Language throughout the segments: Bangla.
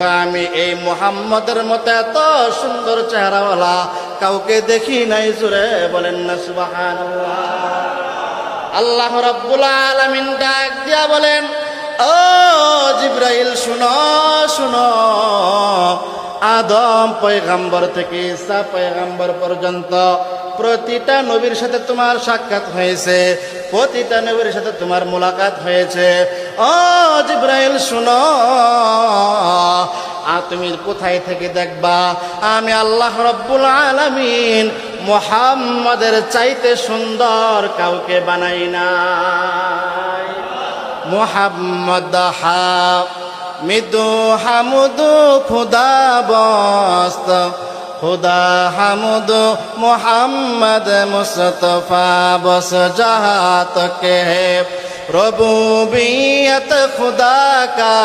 আমি এই মুহাম্মদের মতো এত সুন্দর চেহারাওয়ালা কাউকে দেখি নাই জুড়ে বলেন না সুবাহান আল্লাহ রব্বুল আলমিন ডাক দিয়া বলেন, ও জিব্রাইল, শুনো শুনো। আদম পয়গাম্বর থেকে ঈসা পয়গাম্বর পর্যন্ত প্রতিটা নবীর সাথে তোমার সাক্ষাৎ হয়েছে, প্রতিটা নবীর সাথে তোমার মোলাকাত হয়েছে। ও জিব্রাইল, শুনো। তুমি কোথায় থেকে দেখবা? আমি আল্লাহ রব্বুল আলমিন মোহাম্মদের চাইতে সুন্দর কাউকে বানাই না মোহাম্মদ মৃদু হামুদু খুদা বস্ত, খুদা হামুদু মোহাম্মদ মুস্তফা বস জাহাত কে রবুবিয়ত খুদা কা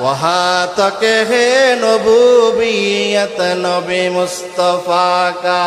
وہاں تک ہے نبوبیت نبی مصطفیٰ کا